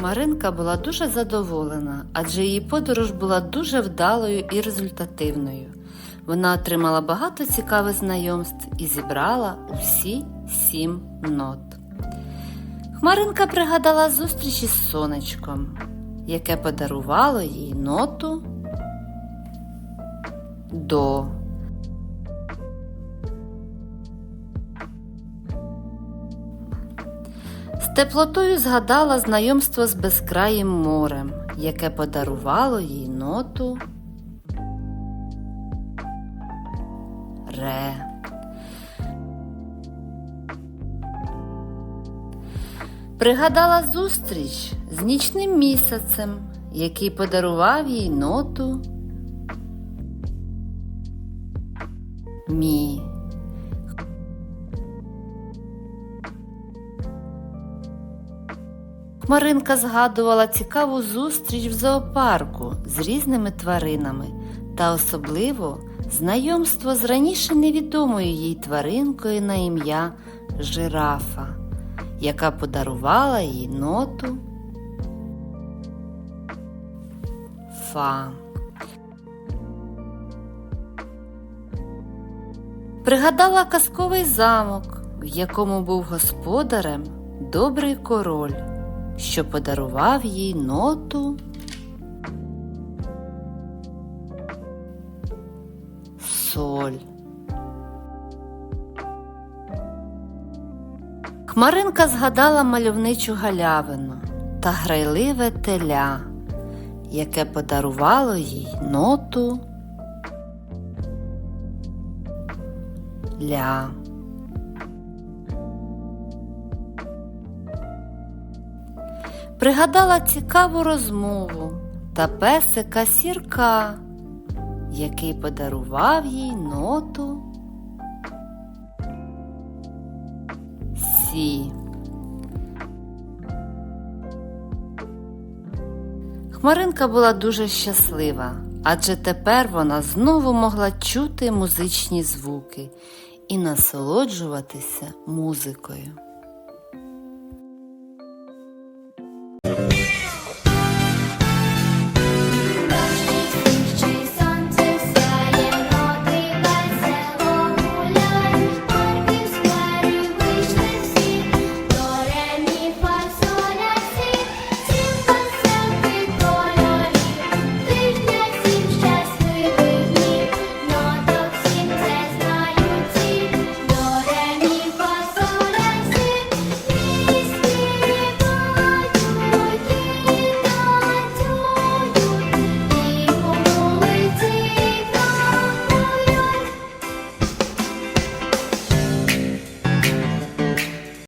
Маринка була дуже задоволена, адже її подорож була дуже вдалою і результативною. Вона отримала багато цікавих знайомств і зібрала усі сім нот. Хмаринка пригадала зустріч із сонечком, яке подарувало їй ноту до. Теплотою згадала знайомство з безкраїм морем, яке подарувало їй ноту Ре. Пригадала зустріч з нічним місяцем, який подарував їй ноту Мі. Маринка згадувала цікаву зустріч в зоопарку з різними тваринами та особливо знайомство з раніше невідомою їй тваринкою на ім'я Жирафа, яка подарувала їй ноту Фа. Пригадала казковий замок, в якому був господарем добрий король, що подарував їй ноту соль. Хмаринка згадала мальовничу галявину та грайливе теля, яке подарувало їй ноту ля. Пригадала цікаву розмову та песика сірка, який подарував їй ноту Сі. Хмаринка була дуже щаслива, адже тепер вона знову могла чути музичні звуки і насолоджуватися музикою.